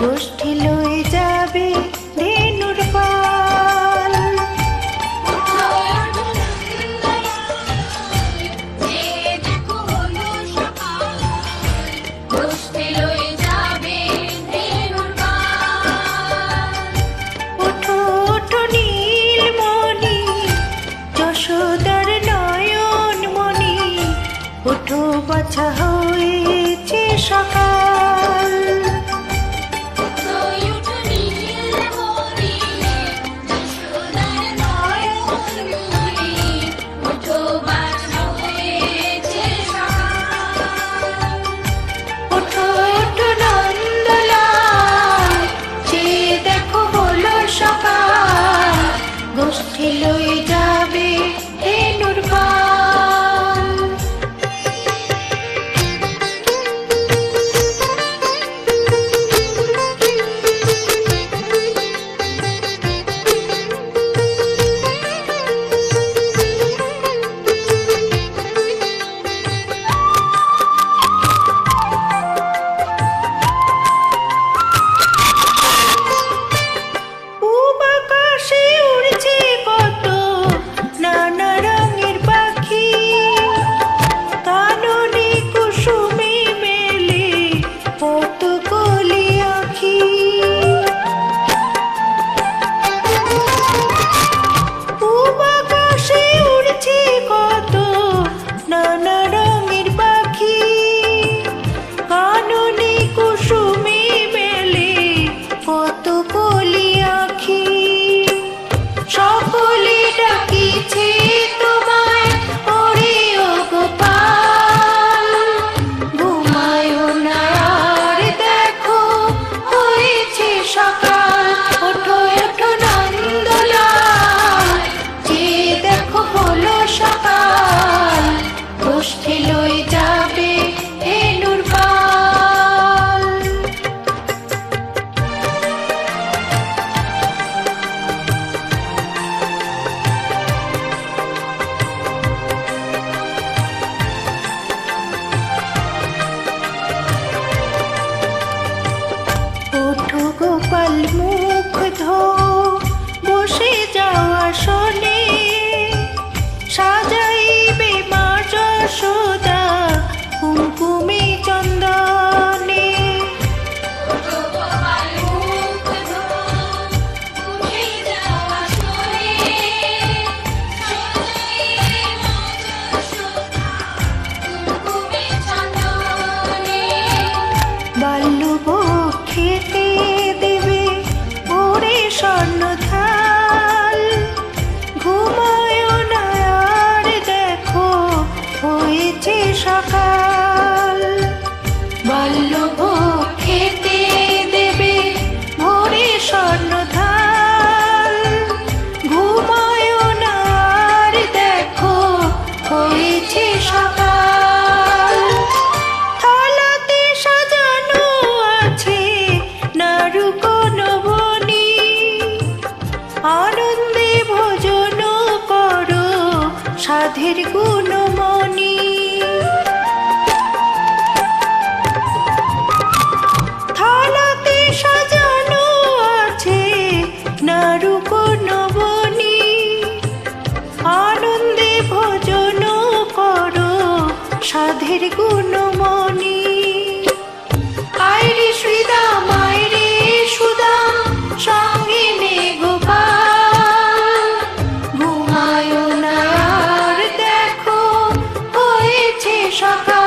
গোষ্ঠী যাবে ধেনুর পাল। ওঠো নীলমণি যশোদার নয়নমণি ওঠো বাছা সাধের গুণমণি। থালাতে সাজানো আছে আনন্দে ভোজন করো সাধের গুণ সকাল